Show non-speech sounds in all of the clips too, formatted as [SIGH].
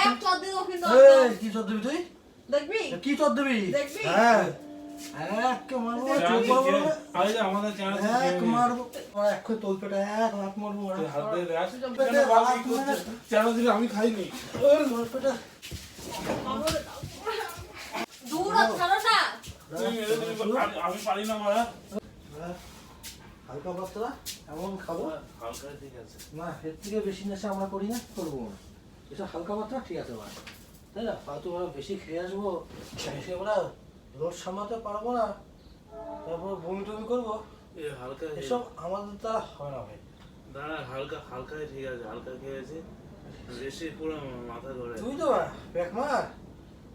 এক চর দিয়ে দেবো কিন্তু এই, কি চোদ দিবি তুই দেখবি কি চোদ দিবি দেখবি? হ্যাঁ এক মারবো চোখ মারবো আরে আমাদের চ্যানেল এক মারবো ওরা এক তোল পেটে এক লাখ মারবো হাত দিয়ে রাখ। পেটে কেন বাবা কি লাথ করছে? মেরে- চ্যানেল থেকে আমি খাইনি ওই তোল পেটে দূর ছাড়ো না তুই মেরে দিবি, আমি- আমি পারি না মারা। হ্যাঁ, হালকা পাতলা এমন খাব। হালকা ঠিক আছে। না এর থেকে বেশি নেশা আমরা করি না করব না। এটা হালকা মাত্রা ঠিক আছে ভাই। তাই না? ফালতু ওরা বেশি খেয়ে আসব খেয়ে ওরা রোড সামলাতে পারব না। তারপর বমি টমি করব। হালকা এসব আমাদের দ্বারা হয় না ভাই। দাঁড়া হালকা হালকাই ঠিক আছে হালকা খেয়েছি বেশি পুরো মাথা ধরে তুই তো প্যাক মার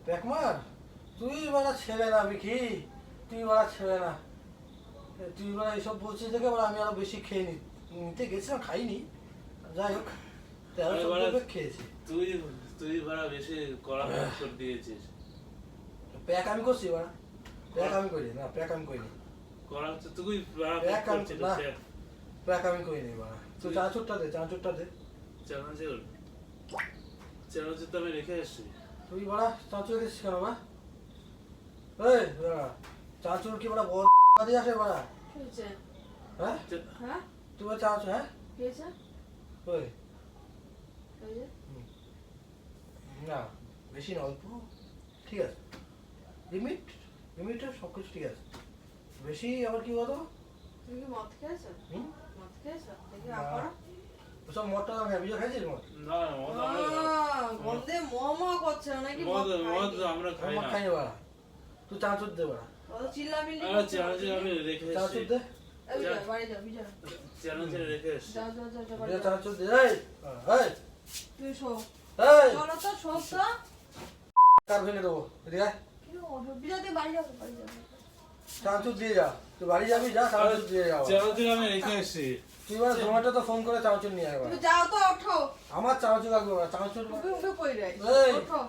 প্যাক মার তুই বাড়া ছেলে না বিকি। তুই বাড়া ছেলে না। তুই বাড়া এইসব বলছিস দেখে আমি আরও বেশি খেয়ে নিতে গেছিলাম খাইনি। যাই হোক। আমি প্যাক তুই তুই বাড়া বেশি কড়া করে দিয়েছিস। প্যাক আমি করছি বাড়া। প্যাক আমি করি না প্যাক আমি করিনি। কড়া তো তুই বাড়া কাম- করছিস না। প্যাক আমি করিনি বাড়া। তুই চাঁচুরটা দে চাঁচুরটা দে। চ্যানেল চ্যানেল তো আমি রেখে এসেছি তুই বাড়া চাঁচুর গেছিস কেন বা এই বাড়া চাঁচুর কি বাড়া বড় দিয়ে আসে বাড়া? হ্যাঁ? হ্যাঁ? তুই বাড়া হ্যাঁ? ওই? না বেশি না অল্প। ঠিক আছে। লিমিট লিমিটে সব কিছু ঠিক আছে। বেশি আবার কি বলতো? তুমি কি মদ খেয়েছো? হুম? মদ খেয়েছো? দেখি না। আবার মদটা আমি বিজয় খাইছিস মদ? না মদ আমরা গন্ধে মমা করছে নাকি মদ মদ আমরা খাই না। খাইনি বাড়া তুই চাঁচুর দে বাড়া অত চিল্লামিল্লি আরে করছে, চ্যানেল আমি রেখে এসেছি। চাঁচুর দে। এই বাড়ি যাও বিজয়। রেখে যাও যাও যাও যাও, বাড়ি বিজয় যাও। চাঁচুর দে। এই এই। তুই শো। এই! চলো তো শো তো। কার ভেঙে দেবো এদিকে আয়। কি ওঠো, বিজয় তুই বাড়ি যাও বাড়ি যাও চাঁচুর দিয়ে যা। তুই বাড়ি যাবি যা চাঁচুর দিয়ে যাও চ্যানেল আমি রেখে এসেছি তুই এবার জোম্যাটো তো ফোন করে চাঁচুর নিয়ে আয় তুমি যাও তো ওঠো। আমার চাঁচুর লাগবে বাড়া চাঁচুর উঠে উঠে কই রাই এই। ওঠো।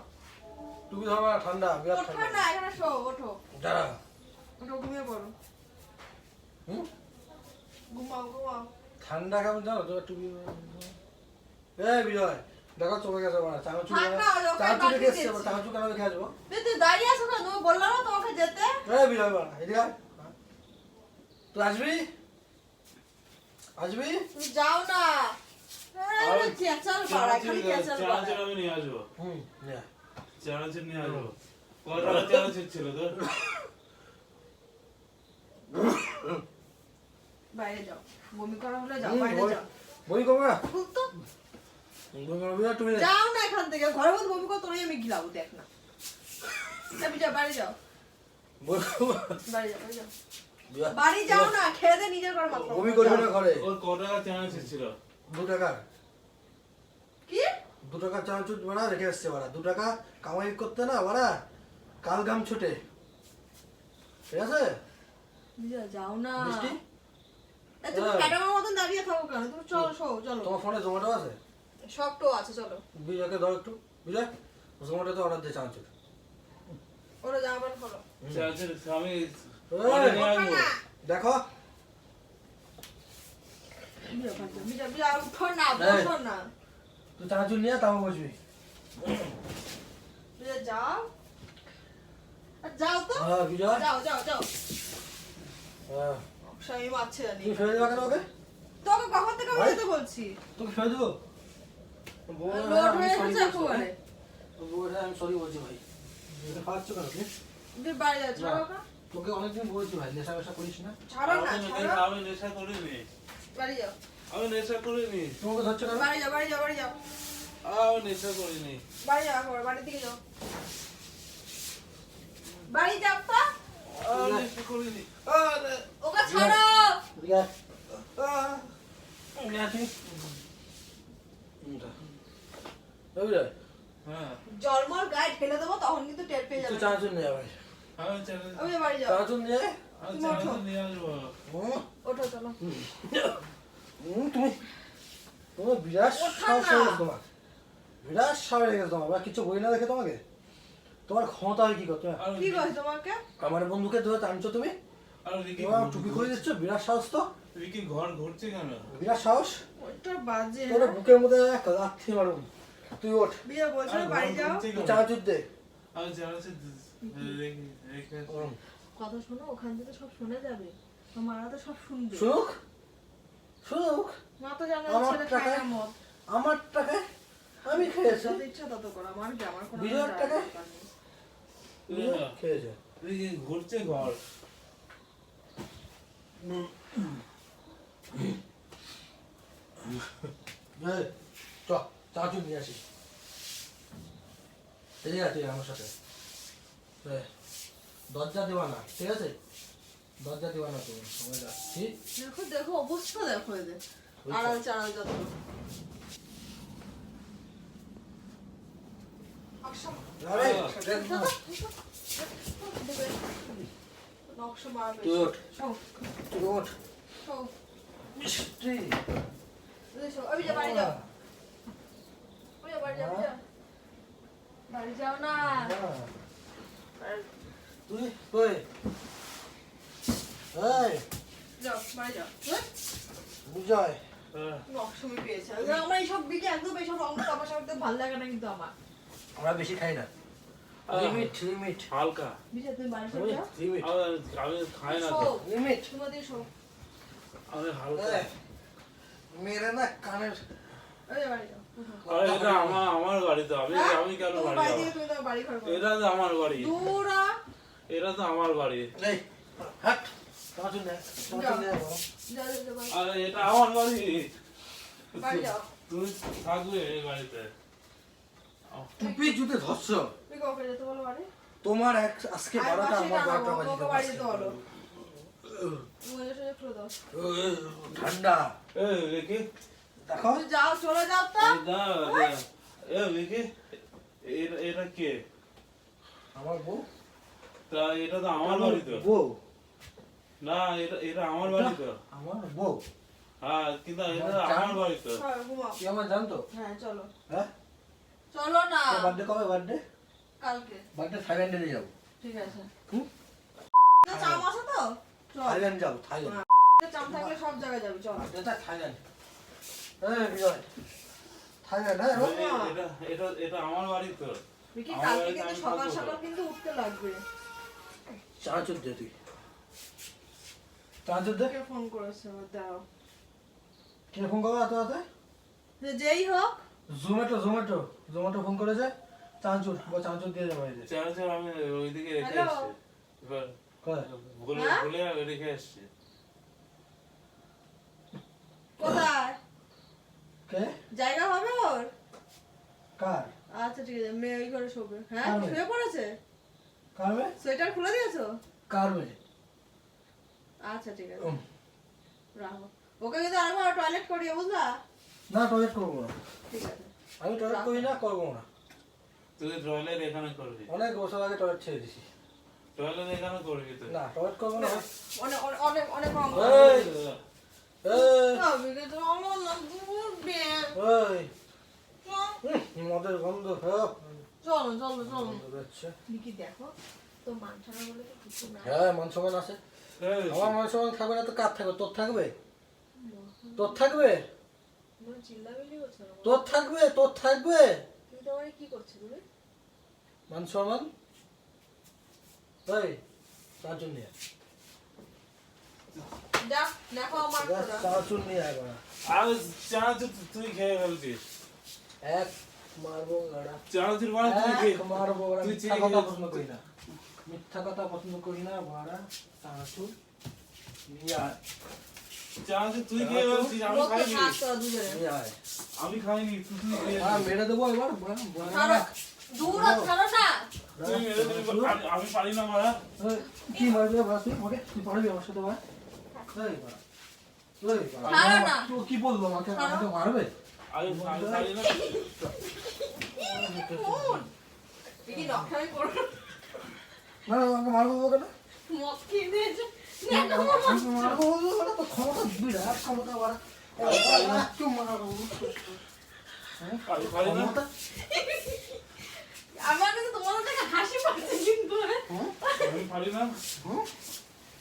টুপি ধর বাড়া, ঠান্ডা বিরাট ওঠো ঠান্ডা। না এখানে শো ওঠো। দাঁড়া। ওঠো ঘুমিয়ে পড়ো। হুম? ঘুমাও ঘুমাও। ঠান্ডা কেমন জানো? তো টুপি এই বিজয় দেখো চলে গেছে বাড়া চাঁচু ঠান্ডা, ওকে চাঁচু রেখে এসছে দিয়েছি। চাঁচু কেন রেখে আসব। তুই দাঁড়িয়ে আছো কেন? তুমি বললাম না তোমাকে যেতে। এই বিজয় বাড়া এদিকে তুই আসবি? আসবি? তুমি যাও না। বাইরে যাও। বমি করা হলে যাও বাইরে যাও। বই কমে না? যাও না এখান থেকে ঘরের মধ্যে বমি কর তোরই আমি গিলাবো দেখ না। যাও বাড়ি যাও। বাড়ি যাও বাড়ি যাও। বাড়ি যাও না খেয়ে দে নিজের ঘর মাত্র। বমি করবি না ঘরে। ওর কটা চ্যানেল ছিল? দু টাকা। কি? দু টাকা বাড়া রেখে বাড়া দু টাকা কামাই করতে না বাড়া কাল গাম ছুটে। ঠিক আছে? যাও না। তুমি। ক্যাটামার মতন দাঁড়িয়ে থাকো কেন? তুমি চলো চলো। তোমার ফোনে জোম্যাটো আছে? সব তো আছে চলো। বিজয়কে ধর একটু। বিজয় জোম্যাটোতে অর্ডার দিয়ে চানাচুর ওরা আমি পরে নিয়ে আসব। দেখো। তুই নিয়ে তাও বসবি। যাও। যাও তো। হ্যাঁ বিজয়। যাও যাও যাও। হ্যাঁ। স্বামী মারছে জানি। তুমি ফেলে দেবা কেন ওকে? তোকে কখন থেকে বলছি? তোকে ফেলে দেবো? আমি সরি বলছি ভাই। এটা ফালাচ্ছ কেন তুমি? বাড়ি ওকে। তোকে অনেকদিন বলেছি ভাই নেশা বেশা করিস না। ছাড়ো না আমি নেশা- করিনি। বাড়ি যাও। আমি নেশা করিনি। তোমাকে ধরছো কেন? বাড়ি যাও বাড়ি যাও বাড়ি যাও। আমি নেশা করিনি। বাড়ি যাও বাড়ির দিকে যাও। বাড়ি যাও তো নেশা করিনি। ওকে ছাড়ো এদিকে আয়। আহ, এদিকে আয় তুই। হুম, যা। এই বুঝলে? হ্যাঁ। জলমল গায়ে ঢেলে দেবো তখন কিন্তু টের পেয়ে যাবে। চানাচুর নিয়ে আয় আমি বাড়ি যাও চানাচুর নিয়ে আয়। আমি তুমি ওঠো। চ্যানেল নিয়ে আসব। হুম, ওঠো চলো। তুমি তোমার বিরাট সাহস হয়ে গেছে তোমার। বিরাট সাহস হয়ে গেছে তোমার। বা কিছু বই না দেখে তোমাকে? তোমার ক্ষমতা হয় কি করতে? আর কি কয় তোমাকে? আমার বন্ধুকে ধরে টানছো তুমি? আর রিকি তোমার টুপি করে দিচ্ছ? বিরাট সাহস তো? রিকি ঘর ঘুরছে কেন? বিরাট সাহস? ওইটা বাজে। তোর বুকের মধ্যে লাথি মারুন। তুই ওঠ। বিয়ে বলছো বাড়ি যাও। চানাচুর দে। আমি জানাচ্ছি রেখে। কথা শোনো ওখান থেকে সব শুনে যাবে। মারা তো সব শুনবে। শুনুক? শুনুক? মা তো জানে আমার ছেলে খায় টাকা- না মদ আমার টাকায় আমি খেয়েছি। ইচ্ছা তত করো আমার কি আমার কোনো বিজয়ের যায় টাকা? দরকার নেই। তুই- খেয়েছে ঘুরছে ঘর? চ। চানাচুর নিয়ে আসি। আয় তুই আমার সাথে। দরজা দেওয়া না ঠিক আছে? দরজা দেওয়া না তুমি আমরা যাচ্ছি। দেখো দেখো অবস্থা দেখো এদের। আড়াল চাড়াল যত। নকশা মারবে মিষ্টি। আমি যা বাড়ি যাও। ওই যা বাড়ি যাও ওই যা। বাড়ি যাও না। হ্যাঁ। তুই কই? এই। যাও বাড়ি যাও। হ্যাঁ? হ্যাঁ। নকশমি পেয়েছে। আমার এইসব বিকে একদম এইসব রঙ তামাশা করতে ভালো লাগে না কিন্তু আমার। আমরা বেশি খাই না। লিমিট লিমিট হালকা। বিজয় তুমি বাড়ি চলে যাও। লিমিট আমি আমি খাই না তো। শো লিমিট শো আমি হালকা। মেরে না কানের বাড়ি যাও। আরে এটা আমার আমার গাড়ি তো আমি হ্যাঁ? আমি কেন তোমার বাড়ি। এটা তো আমার বাড়ি। এটা তো আমার বাড়ি। হাট। আরে এটা আমার বাড়ি। থাকবে এই বাড়িতে। টুপি জুতে ধরছ? তোমার এক আজকে বারোটা আমার বারোটা বাজে ঠান্ডা। রেখে দেখো। যাও চলে যাও তো। এ রেখে এটা এটা কে? আমার বউ? তা এটা তো আমার বাড়ি তো বউ। না এটা এটা আমার বাড়ি তো আমার বউ। হ্যাঁ কিন্তু এটা আমার বাড়ি তো হ্যাঁ, তুই আমার জানতো হ্যাঁ চলো। হ্যাঁ? চলো না। বার্থডে কবে বার্থডে কালকে। বার্থডে থাইল্যান্ডে নিয়ে যাব। ঠিক আছে। হুম? না, চাম আছে তো? চল। থাইল্যান্ড যাব থাইল্যান্ড চাম থাকলে সব জায়গায় যাবি চল। এটা থাইল্যান্ড বিজয় হ্যাঁ এটা এটা এটা আমার বাড়ি তো বিকি কালকে কিন্তু সকাল সকাল কিন্তু উঠতে লাগবে। চানাচুর দে তুই। চানাচুর দে। কে ফোন করেছে? দাও। কে ফোন করবে এত রাতে? যেই হোক। জোম্যাটো জোম্যাটো জোম্যাটো ফোন করেছে। চানাচুর বল চানাচুর দিয়ে যাব এই যে। চার চার আমি ওইদিকে রেখে? এসছি এবার ভুলে হ্যাঁ? ভুলে রেখে এসছি কোথায়? কে? জায়গা হবে ওর? কার? আচ্ছা ঠিক আছে মেয়ে ওই ঘরে শোবে। হ্যাঁ শুয়ে পড়েছে? কার মেয়ে? সোয়েটার খুলে দিয়েছ? কার মেয়ে? আচ্ছা ঠিক আছে। রাখো। ওকে কিন্তু আরেকবার টয়লেট করিয়ে বুঝলা? না টয়লেট করব না। ঠিক আছে। আমি টয়লেট করি না করব না। তুই টয়লেট এখানে করবি। অনেক বছর আগে টয়লেট ছেড়ে দিছি। টয়লেট এখানে করবি তুই? না টয়লেট করব না। অনেক অনেক অনেক মদের গন্ধ চলো চলো চলো। বেরোচ্ছে। দেখো তো মানছানা বলে কিছু না। হ্যাঁ মান সম্মান আছে। আমার মান সম্মান থাকবে না তো কার থাকবে? তোর থাকবে? তোর থাকবে? মনে তোর থাকবে? তোর থাকবে? কি মান সম্মান? আমার তোরা চাচুর নিয়ে আয় বাড়া। আর চানাচুর তুই খেয়ে ফেলছিস এক মারবো গাড়া। চানাচুর মানে তুই খেয়ে মারবো গাড়া। তুই মিথ্যা কথা পছন্দ করি না। মিথ্যা কথা পছন্দ করি না বাড়া। চাচুর নিয়ে আয়। তুই খেয়ে ফেলছিস আমি খাইনি। থাক তোরা দুজনে নিয়ে আয়। আমি খাইনি তুই তুই খেয়ে হ্যাঁ মেরে দেবো এবার বাড়া। দূর ছাড়ো না। আমি- আমি পারি না মারা কি মারবে বাড়া তুই তুই পারবি আমার সাথে বাড়া? কি বলব আমাকে। আমাকে মারবে না আমাকে মারবো কেন ক্ষমতা বিরাট ক্ষমতা বাড়া হ্যাঁ? ক্ষমতা? আমার তোমাদের হাসি পাচ্ছে কিন্তু হ্যাঁ?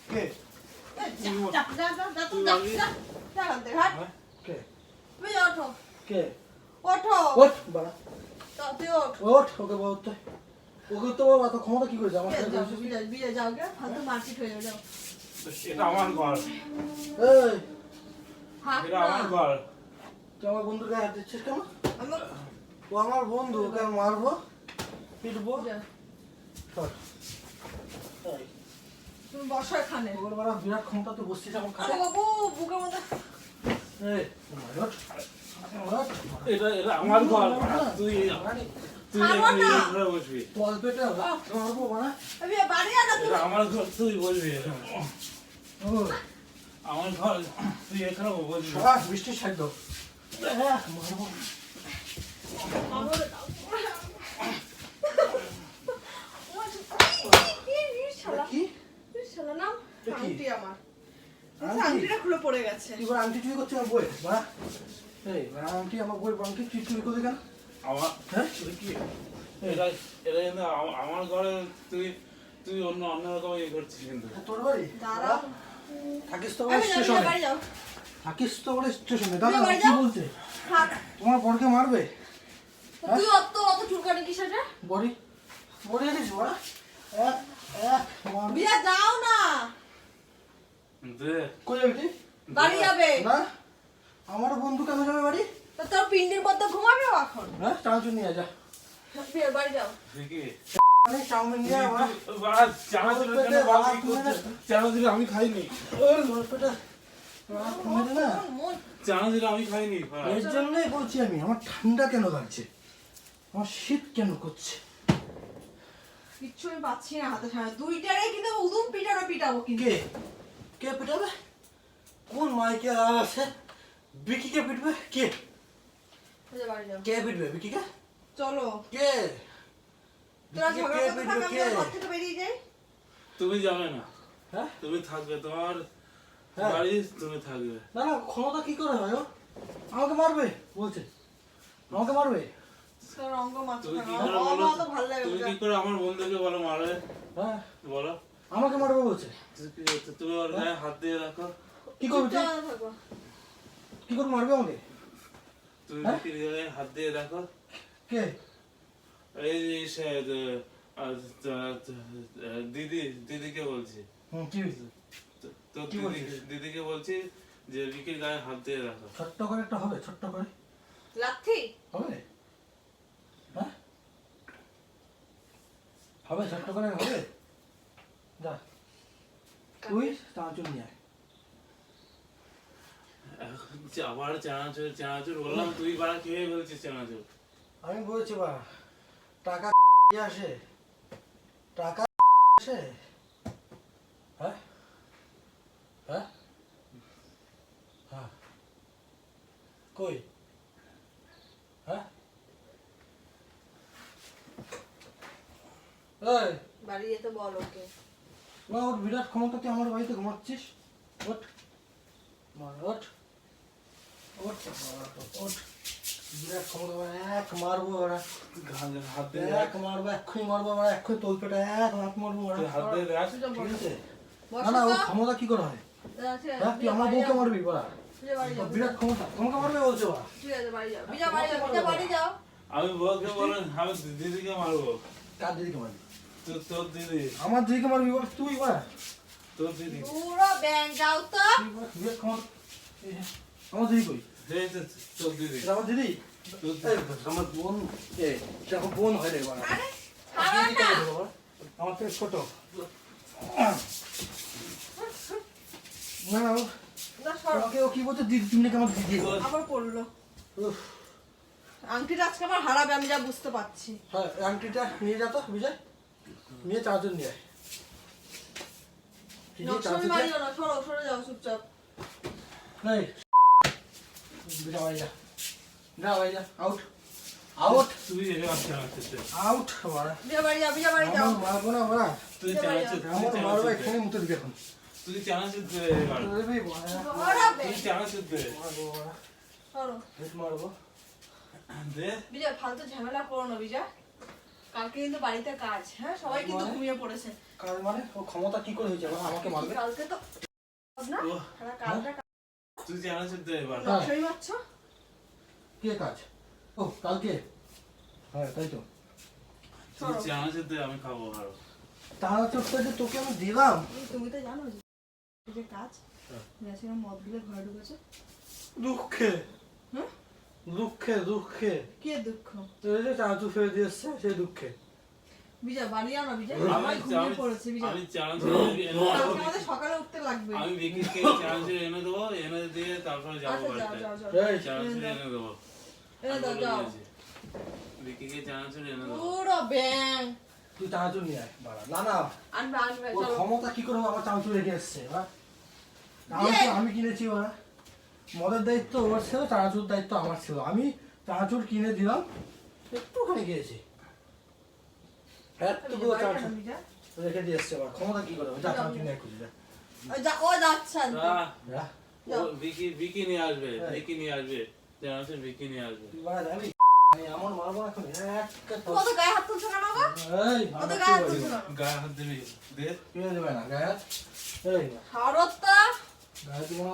কে ক্ষমতা কি সাথে যাও এটা আমার ঘর এই এটা আমার ঘর তুই আমার বন্ধুকে হাত দিচ্ছিস কেন ও আমার বন্ধু ওকে মারবো পিটবো। এই, তুমি বসো এখানে। ওর বাবা বিরাট ক্ষমতা তো বসছিস আমার খাটে বাবু বুকের মধ্যে। এই ওঠ, ওঠ। এটা এটা আমার ঘর। তুই মানে, তুই এখানে ঘরে বসবি। তল পেটে ভাত মারবো মানে? বিয়ে বাড়ি আ না তুমি। আমার ঘর তুই বসবি ও। আমার ঘর তুই এখানে বসবি। বৃষ্টির সাইড দাও। হ্যাঁ, মারবো আমার দাও শালা কি শালা নাম এটা কি? আংটি আমার। আংটি? আংটিটা খুলে পড়ে গেছে। এবার আংটি চুরি করছিস আমার বই বা এই আংটি আমার বই আংটি তুই চুরি করবি কেন? আমার? হ্যাঁ? তুই কি? এটা এটা কিন্তু আমার ঘরে তুই তুই অন্য অন্য রকম ইয়ে করছিস কিন্তু। তোর বাড়ি? দাঁড়াও। থাকিস তো স্টেশনে। থাকিস তো বলে স্টেশনে। দাদা কি তোমার বরকে মারবে? তো তুই অত অত চুলকানি কিসের রে? বড়ি বড়ি এনেছিস বড়া? এক এক বিয়ে যাও না। দে। কই যাবি তুই? বাড়ি যাবে। না? আমার বন্ধু কেন যাবে বাড়ি? তো তোর পিন্ডির মধ্যে ঘুমাবে এখন হ্যাঁ নিয়ে যা। বাড়ি যাও। আমি খাইনি। আমি খাইনি এর জন্যই বলছি আমি আমার ঠান্ডা কেন লাগছে? আমার শীত কেন করছে? কিচ্ছু আমি পাচ্ছি না হাতে ছাড়া। দুইটারে কিন্তু উদুম পিটানো পিটাবো কিন্তু। কে পিটাবে? কোন মাইকে আছে? বিকিকে পিটবে? কে? যাও। কে পিটবে? বিকিকে চলো। কে? তুমি যাবে না। হ্যাঁ? তুমি থাকবে তোমার হ্যাঁ। বাড়ি তুমি থাকবে। না না ক্ষমতা কি করে হয় ও? আমাকে মারবে বলছে। আমাকে মারবে? তুমি কি করে আমার ভালো লাগে কি করে আমার বন্ধুকে বলো মারবে? হ্যাঁ। বলো। আমাকে মারবে বলছে। তুমি ওর গায়ে হাত দিয়ে রাখো কি করবি তুই? কি করবি মারবে আমাকে? তুমি? বিক্রির গায়ে হাত দিয়ে রাখো কে? এই যে সে দিদি দিদিকে বলছি হুম কি হয়েছে? তো-? দিদিকে বলছি যে বিকির গায়ে হাত দিয়ে রাখো ছোট্ট করে একটা হবে ছোট্ট করে। লাথি? হবে? হ্যাঁ? হবে ছোট্ট করে হবে? যা তুই চানাচুর নিয়ে আয়। আবার চানাচুর চানাচুর বললাম তুই বাড়া খেয়ে বলছিস চানাচুর? আমি বলছি বা টাকা আসে। টাকা আসে? হ্যাঁ? হ্যাঁ? হ্যাঁ। কই? হ্যাঁ? এই। বাড়ি যেতে বল ওকে। মা ওর বিরাট ক্ষমতা তুই আমার বাড়িতে ঘুমাচ্ছিস? ওঠ। মার ওঠ। ওঠ ওঠ বিরাট ক্ষমতা এক মারবো ওরা হাত এক মারবো এক্ষুনি মারবো আমরা এক্ষুনি তোল পেটে এক লাখ মারবো ওরা হাত ঠিক আছে? না না ও ক্ষমতা কি করে হয়? হ্যাঁ তুই আমার বউকে মারবি যাও। বিরাট ক্ষমতা। তোমাকে মারবে বলছে ওরা। আমি বউকে বলে আমি দিদিকে মারবো। কার দিদিকে মারবি? তোর তোর দিদি। আমার দিদিকে মারবি বল তুই বলা। তোর দিদি। পুরো ব্যাং যাও তো। আমার দিদি কই? এই তো তোর দিদি। আমার দিদি? আমার বোন এ আমার বোন হয় রে বাবা। না। আমার থেকে ছোট। না না ও- না, সরো। আমাকে কি বলছে? দিদি তুমি নাকি আমার দিদি আবার পড়ল। উফ, আংটিটা আজকে আমার হারাবে আমি যা বুঝতে পারছি। হ্যাঁ আংটিটা নিয়ে যা তো বিজয়। নিয়ে চার্জার নিয়ে আউট আউট তুই আউট মারা। বাড়ি বিয়ে বাড়ি যাও। মারবো না মারা তুই তুই আমার মারবো। এখানে মুতে দিবি এখন। তুই চানাচুর দে এবার। দেবি মারা। ধরাবে তুই চানাচুর দে মারবো মারা। সরো। হেট মারবো। দে বিজয় ফালতু ঝামেলা করো না বিজয়। কালকে কিন্তু বাড়িতে কাজ হ্যাঁ? সবাই কিন্তু মানে? ঘুমিয়ে পড়েছে। কার মানে? ও ক্ষমতা কি করে হয়েছে? আমাকে মারবে? কালকে তো না? কালটা তুই চানাচুর দে এবার। হ্যাঁ। নকশামি মারছো কে কাজ? ও কালকে? হ্যাঁ তাই তো। তুই চানাচুর দে আমি খাব আরও। চানাচুরটা যে তোকে আমি দিলাম। তুমি তো জানো যে কাজ মেশিনে মদ দিলে ঘরে ঢুকেছে। দুঃখে। হ্যাঁ? দুঃখে দুঃখে। কি দুঃখ? এই যে চানাচুর ফেলে দিয়ে এসছে সেই দুঃখে। বিজয় বাড়ি যাও না বিজয়। আমি ঘুমিয়ে পড়েছে বিজয়। আমি দেবো। আমাদের সকালে উঠতে লাগবে। আমি বিকিকে চানাচুর এনে দেবো এনে দিয়ে তারপরে যাব আচ্ছা যাও বাড়িতে। যাও যাও। এই, চানাচুর এনে দেবো। এনে দাও যাও। দিয়েছি। এনে দেবো। পুরো ব্যাং। তুই নিয়ে আয় বাড়া। না না। আনবে আনবে চলো। ক্ষমতা কি করে আমার চানাচুর রেখে এসছে হ্যাঁ আমি কিনেছি ওরা? মদের দায়িত্ব ওর ছিল চানাচুর দায়িত্ব আমার ছিল। আমি চানাচুর কিনে দিলাম একটুখানি খেয়েছি। এতটুকু চানাচুর রেখে দিয়ে এসছে ওরা ক্ষমতা কি করে? যা চানাচুর নিয়ে খুঁজে যা। ও যাচ্ছে আনতে। আহ, যা। ও বিকি বিকি নিয়ে আসবে হ্যাঁ। বিকি নিয়ে আসবে। চানাচুর বিকি নিয়ে আসবে। যাবি? আমি মারবো এখন একটা গায়ে হাত তুলছো কেন গো? এই অত গায়ে হাত তুলছো? গায়ে হাত দিবি দে। কি দেবে না গায়ে হাত? এই না, ছাড়ো তো। গায়ে দিব না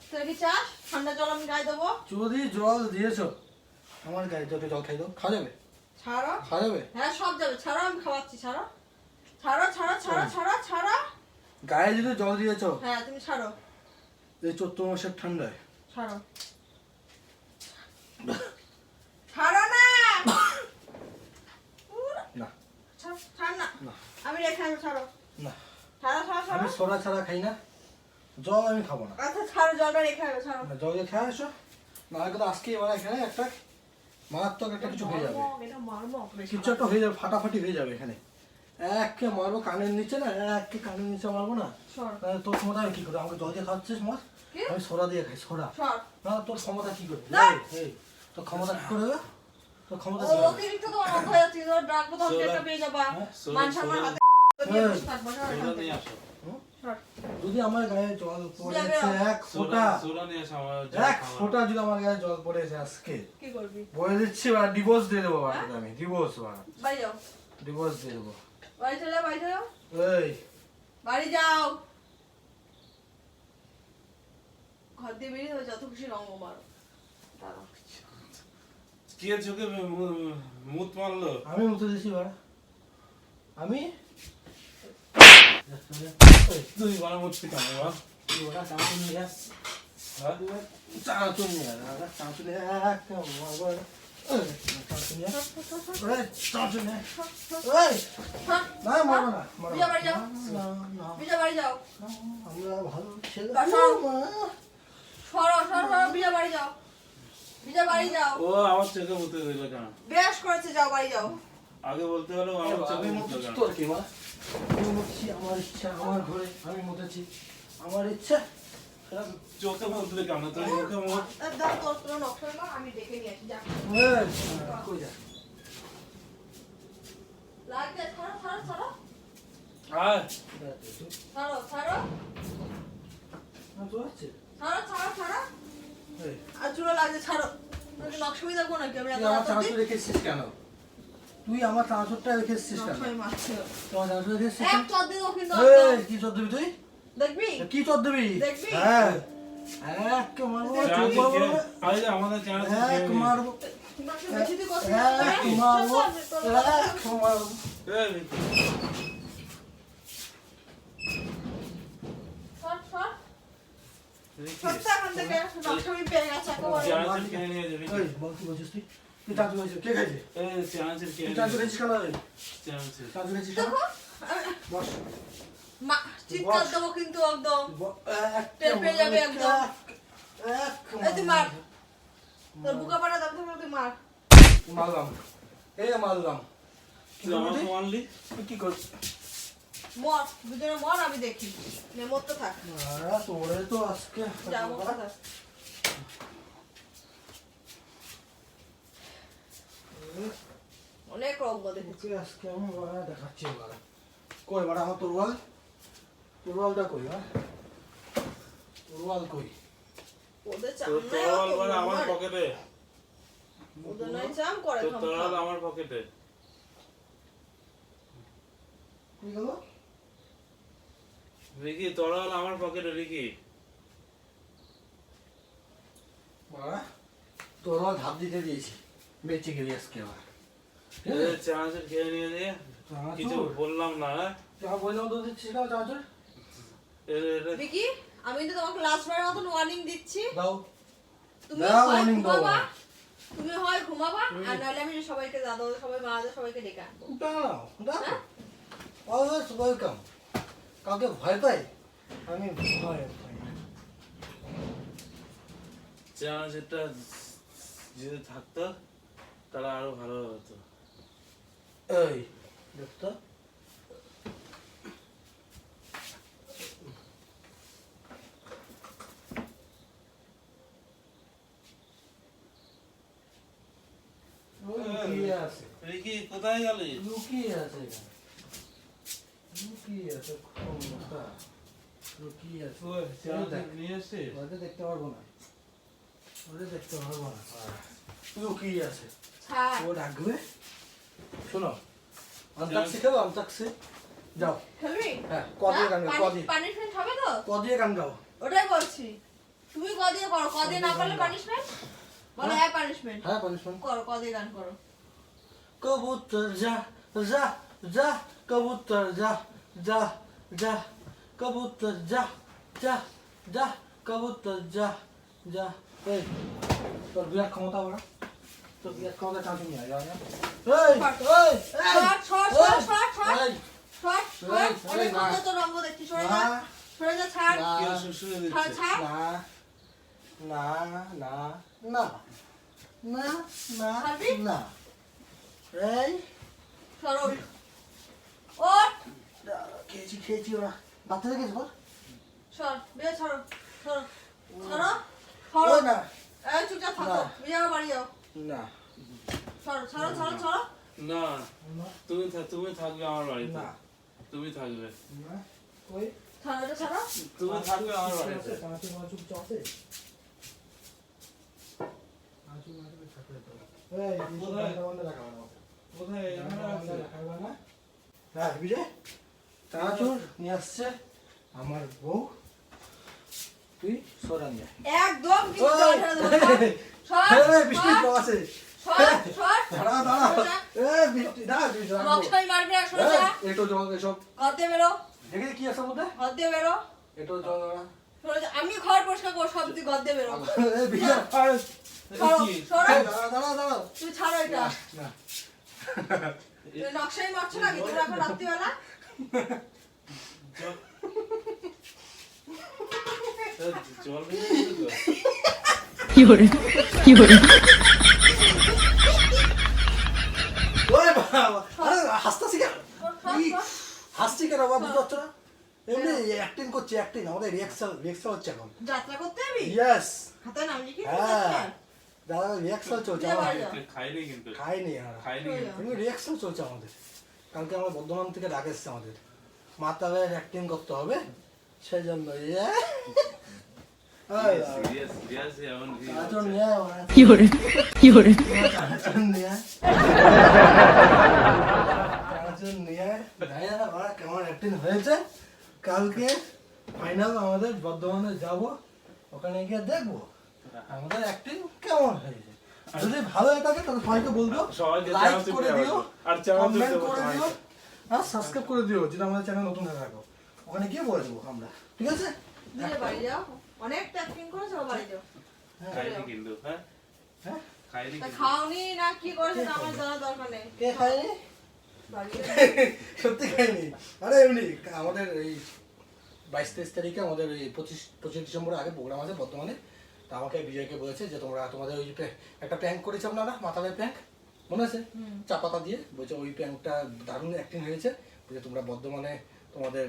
তুই কি চাস? ঠান্ডা জল আমি গায়ে দেবো? যদি জল দিয়েছ আমার গায়ে যত জল খাই দাও খাওয়া যাবে? ছাড়ো। খাওয়া যাবে? হ্যাঁ সব যাবে। ছাড়ো আমি খাওয়াচ্ছি ছাড়ো। ছাড়ো ছাড়ো ছাড়ো ছাড়ো ছাড়ো। গায়ে যদি জল দিয়েছ হ্যাঁ তুমি ছাড়ো। এই মাসের ঠান্ডায়। ছাড়ো। ছাড়ো না! না। ছাড় না। আমি রেখে আমি ছাড়ো। না। ছাড়ো ছাড়ো ছাড়ো। আমি ছাড়া খাই না। জল আমি খাব না। আচ্ছা ছাড়ো জলটা রেখে আমি ছাড়ো। জল খেয়ে আসো। না কিন্তু আজকে এবার এখানে একটা মারাত্মক একটা কিছু হয়ে যাবে। কিছু একটা হয়ে যাবে ফাটাফাটি হয়ে যাবে এখানে। এককে মারবো কানের নিচে না এককে কানের নিচে মারবো না। তোর ক্ষমতা আমি কি করি আমাকে জল দিয়ে খাওয়াচ্ছিস মাছ আমি সোডা দিয়ে খাই সোডা। না তোর ক্ষমতা কি করবে? না। এই, এই, তোর ক্ষমতা কি করে তোর ক্ষমতা? অতিরিক্ত তোমার অন্ধ হয়ে যাচ্ছে সোডা- পেটটা পেয়ে যাবা। হ্যাঁ, মান সোডা- হাতে যদি আমার গায়ে জল পড়েছে এক ফোঁটা এক ফোঁটা যদি আমার গায়ে জল পড়েছে আজকে কি করবি? বলে দিচ্ছি বা ডিভোর্স দিয়ে দেবো বাড়িতে আমি ডিভোর্স বা ডিভোর্স দিয়ে দেবো। বাড়ি চলে বাড়ি চলে এই। বাড়ি যাও। ঘর দিয়ে বেরিয়ে যত খুশি রঙ মারো। কে চোখে মুত মারলো? আমি মুতে দিছি বাড়া। আমি? তুই বাড়া চানাচুর নিয়ে আস হ্যাঁ? নিয়ে। এই, চানাচুর নিয়ে ও আমার চোখে মুতে দিল কেন বেশ করেছে যাও বাড়ি যাও আগে বলতে হলো আমার চোখে তোর কি মা আমি আমার ইচ্ছা আমার ঘরে আমি মুতেছি। আমার ইচ্ছা সেটা চোখে মুতলে কেন তোর মুখে মুত আর দাও তোর তোর নকশা মার আমি ডেকে নিয়ে আসি যা। কই যা? লাগছে আয়। না তো আছে। ছাড়ো ছাড়ো ছাড়ো আর চুলো লাগছে ছাড়ো। তোকে নকশামি দেখব নাকি? আমি তুই রেখেছিস কেন? তুই আমার কেন তোমার চানাচুর রেখেছিস এক কেন? দিব কিন্তু এই, একদম। কি চোর দিবি তুই? দেখবি? কি চোর দিবি? দেখবি? হ্যাঁ। এক মারবো এক মারবো এক মারবো এক মারবো সরতে এখান থেকে। নকশামি পেয়ে গেছে কি বলছিস তুই? তুই চানাচুর কে খাইছে? এই চানাচুর খেয়ে তুই নিয়ে চানাচুর যাবি। খেয়েছিস কেন এই? চানাচুর চানাচুর কেন বস। মা- চিৎকার দেবো কিন্তু একদম। টের পেয়ে যাবে একদম। এই তুই মার। তোর বুকা পাড়া দাম তুই মার। মারলাম। এই মারলাম। কি তুই তুই? কি করছিস মর দুজনে মর আমি দেখি। নে মরতে থাক। তোরে তো আজকে যা মরতে থাক অনেক রঙ্গ দেখেছি আজকে আমি দেখাচ্ছি বাড়া কই বাড়া আমার তরোয়াল? তরোয়ালটা কই হ্যাঁ? তরোয়াল কই? ওদের আমার পকেটে। ওদের চাম করে। আমার পকেটে। কই গেল রিকি তরল আমার পকেটে রিকি। ধাপ দিতে দিয়েছি। বেঁচে গেলি আজকে আবার। চানাচুর খেয়ে নিয়ে দিয়ে কিছু বললাম না হ্যাঁ? যা বললাম তো চানাচুর ভিকি আমি তো তোমাকে লাস্ট বারের মতন ওয়ার্নিং দিচ্ছি। দাও। তুমি হয় দাও। তুমি হয় ঘুমাবা আর নাহলে আমি সবাইকে দাদা সবাই মা সবাইকে ডেকে আনব। দাও দাও? অলওয়েজ ওয়েলকাম কাউকে ভয় পাই? আমি ভয় পাই। চানাচুরটা যদি থাকতো তাহলে আরও ভালো হতো। এই দেখতো লুকিয়ে আছে। রিকি কোথায় গেলি? লুকিয়ে আছে লুকিয়ে আছে ক্ষমতা। লুকিয়ে আছে। নিয়ে ওদের দেখতে পারব না। ওদের দেখতে পারব না। লুকিয়ে আছে। ও ডাকবে শোনো আন্তাক্ষী খেলো আন্তাক্ষী যাও। খেলবি? হ্যাঁ ক দিয়ে গান গাও ক দিয়ে পানিশমেন্ট হবে তো? ক দিয়ে গান গাও। ওটাই বলছি। তুমি ক দিয়ে করো? ক দিয়ে না পারলে পানিশমেন্ট বলো হ্যাঁ পানিশমেন্ট হ্যাঁ পানিশমেন্ট করো ক দিয়ে গান করো। কবুতর যা যা যা কবুতর যা যা যা কবুতর যা যা যা কবুতর যা যা। এই তোর বিরাট ক্ষমতা বড়। না। না না। না না না না না না ছাড়বি? না এই সরো ওঠ খেয়েছি খেয়েছি ওরা বাচ্চাদের খেয়েছি বল সর ছড়ো সরো সরো ও সরো না এই চুপচাপ থাকো না। বিয়ে বাড়ি যাও না না তুমি থাক- তুমি থাকবে আমার বাড়িতে। তুমি থাকবে। তুমি থাকবে আমার বাড়িতে। আমার বউ তুই সরা নিয়ে আয়। একদম কিন্তু আছে। কি আমি ঘর পরিষ্কার করব সব তুই ঘর বেরো। তুই ছাড়ো এটা। তুই নকশাই মারছো নাকি তোর এখন রাত্রিবেলা? জল বেরিয়েছে তো? 有 হাসতাছি কেন। হাসছি কেন? বাবা বুঝতে পারছ না এমনি অ্যাক্টিং করছি অ্যাক্টিং আমাদের রিয়াকশন রিয়াকশন হচ্ছে এখন। যাত্রা করতে যাবি? ইয়েস হাতে নাম লিখি হ্যাঁ। দাদা রিয়াকশন চলছে। খাইনি কিন্তু। খাইনি আমরা খাইনি কিন্তু। রিয়াকশন চলছে আমাদের। কালকে আমরা বর্ধমান থেকে ডাক এসছে আমাদের। মাতাবের অ্যাক্টিং করতে হবে। সেই জন্য কালকে ফাইনাল আমাদের বর্ধমানে যাব ওখানে গিয়ে দেখব আমাদের অ্যাক্টিং কেমন হয়েছে যদি ভালো হয়ে থাকে তাহলে সবাইকে বলব লাইক করে দিও আর কমেন্ট করে দিও আর সাবস্ক্রাইব করে দিও যেটা আমাদের চ্যানেল নতুন হয়ে থাকো ওখানে গিয়ে বলে দেবো আমরা ঠিক আছে বাড়ি যাও অনেক ট্যাপিং করেছ বাড়ি যাও খাইনি কিন্তু হ্যাঁ? হ্যাঁ? খাইনি খাওনি না কি করেছ আমার জানার দরকার নেই। কে যাও। [LAUGHS] সত্যি খাইনি আরে এমনি আমাদের এই বাইশ তেইশ তারিখে আমাদের এই পঁচিশ পঁচিশ ডিসেম্বরের আগে প্রোগ্রাম আছে বর্তমানে। তা আমাকে বিজয়কে বলেছে যে তোমরা তোমাদের ওই যে একটা প্র্যাঙ্ক করেছে আপনারা মাথাবের প্র্যাঙ্ক মনে আছে। চা পাতা দিয়ে। বলছে ওই প্র্যাঙ্কটা দারুণ অ্যাক্টিং হয়েছে। বলছে তোমরা বর্ধমানে তোমাদের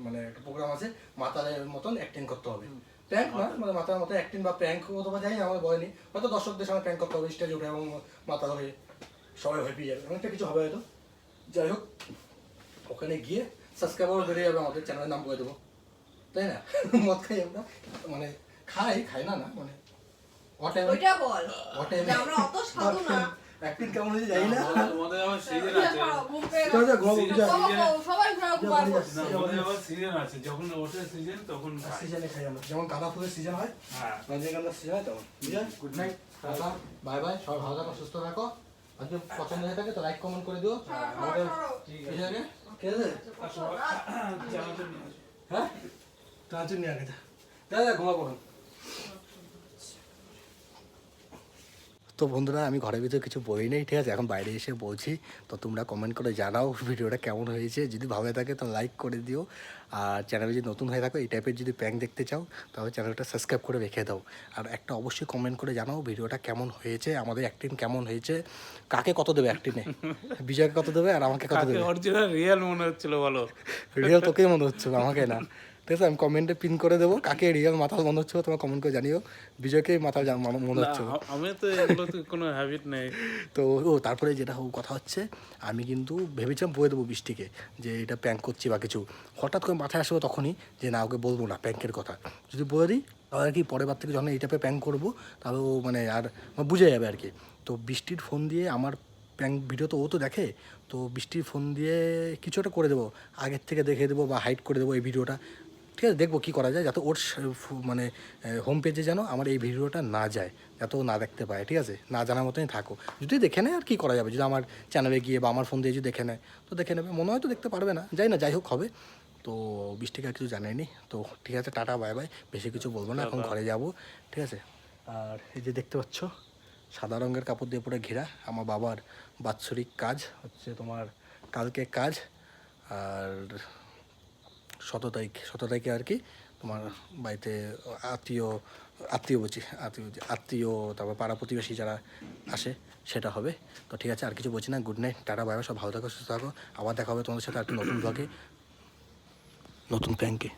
মানে একটা প্রোগ্রাম আছে মাতালের মতন অ্যাক্টিং করতে হবে। প্র্যাঙ্ক না মানে মাতার মতো অ্যাক্টিং বা প্র্যাঙ্ক অথবা জানি না আমার বলেনি হয়তো দর্শকদের সামনে প্র্যাঙ্ক করতে হবে স্টেজে উঠে এবং মাথা ধরে সবাই ভয় যাবে। অনেকটা কিছু হবে হয়তো। যাই হোক ওখানে গিয়ে সাবস্ক্রাইবার বেড়ে যাবে আমাদের চ্যানেলের নাম বলে দেবো। তাই না? [LAUGHS] মদ খাই আমরা। মানে খাই খাই না না মানে হোয়াট বল। হোয়াট যে আমরা অত সাধু না। অ্যাক্টিং কেমন হয়েছে জানি না। আবার সিজন আছে। ঘুম যা। সবাই ঘুমাবো, সিজন যখন ওঠে সিজন তখন খাই। সিজনে খাই আমরা। যেমন গাঁদা ফুলের সিজন হয় হ্যাঁ। রজনীগন্ধার সিজন হয় তেমন good night tata. Bye bye সবাই ভালো থাকো সুস্থ থাকো। আর যদি পছন্দ হয়ে থাকে তো লাইক কমেন্ট করে দিও। আমাদের ঠিক আছে। ঠিক নিয়ে আসো। হ্যাঁ? তাড়াতাড়ি নিয়ে আগে যা। দাদা ঘুমাবো এখন। তো বন্ধুরা আমি ঘরের ভিতরে কিছু বই নেই ঠিক আছে? এখন বাইরে এসে বলছি তো তোমরা কমেন্ট করে জানাও ভিডিওটা কেমন হয়েছে। যদি ভালো থাকে তো লাইক করে দিও। আর চ্যানেলে যদি নতুন হয়ে থাকো এই টাইপের যদি প্র্যাঙ্ক দেখতে চাও তাহলে চ্যানেলটা সাবস্ক্রাইব করে রেখে দাও। আর একটা অবশ্যই কমেন্ট করে জানাও ভিডিওটা কেমন হয়েছে আমাদের অ্যাক্টিং কেমন হয়েছে কাকে কত দেবে অ্যাক্টিংয়ে বিজয়কে কত দেবে আর আমাকে কত দেবে? অরিজিনাল রিয়েল মনে হচ্ছিল বলো? [LAUGHS] রিয়েল তোকেই মনে হচ্ছে আমাকে না। ঠিক আছে আমি কমেন্টে পিন করে দেবো। কাকে রিয়েল মাথাল মনে হচ্ছে তোমার কমেন্ট করে জানিও। বিজয়কে জান- মনে হচ্ছে। আমি তো এগুলো তো কোনো হ্যাবিট নেই। [LAUGHS] তো ও তারপরে যেটা হোক কথা হচ্ছে আমি কিন্তু ভেবেছিলাম বলে দেবো বৃষ্টিকে যে এটা প্যাঙ্ক করছি বা কিছু। হঠাৎ করে মাথায় আসব তখনই যে না ওকে বলব না প্যাঙ্কের কথা। যদি বলে দিই তাহলে আর কি পরের বার থেকে যখন এই টাইপের প্যাঙ্ক করব তাহলে ও মানে আর মানে বুঝে যাবে আর কি। তো বৃষ্টির ফোন দিয়ে আমার প্যাঙ্ক ভিডিও তো ও তো দেখে তো বৃষ্টির ফোন দিয়ে কিছু একটা করে দেবো। আগের থেকে দেখে দেবো বা হাইড করে দেবো এই ভিডিওটা ঠিক আছে দেখব কী করা যায় যাতে ওর মানে হোম পেজে যেন আমার এই ভিডিওটা না যায় যাতে ও না দেখতে পায় ঠিক আছে? না জানার মতনই থাকো যদি দেখে নেয় আর কী করা যাবে? যদি আমার চ্যানেলে গিয়ে বা আমার ফোন দিয়ে যদি দেখে নেয় তো দেখে নেবে। মনে হয় তো দেখতে পারবে না। যাই না যাই হোক হবে। তো বৃষ্টিকে আর কিছু জানায়নি তো ঠিক আছে টাটা বাই বাই বেশি কিছু বলব না এখন ঘরে যাব ঠিক আছে? আর এই যে দেখতে পাচ্ছ সাদা রঙের কাপড় দিয়ে পুরো ঘেরা আমার বাবার বাৎসরিক কাজ হচ্ছে তোমার কালকে কাজ। আর সতেরো তারিখে আর কি তোমার বাড়িতে আত্মীয় আত্মীয় বলছি আত্মীয় আত্মীয় তারপর পাড়া প্রতিবেশী যারা আসে সেটা হবে। তো ঠিক আছে আর কিছু বলছি না good night tata bye bye, সব ভালো থাকো সুস্থ থাকো। আবার দেখা হবে তোমাদের সাথে আর নতুন ব্লগে নতুন প্যাঙ্কে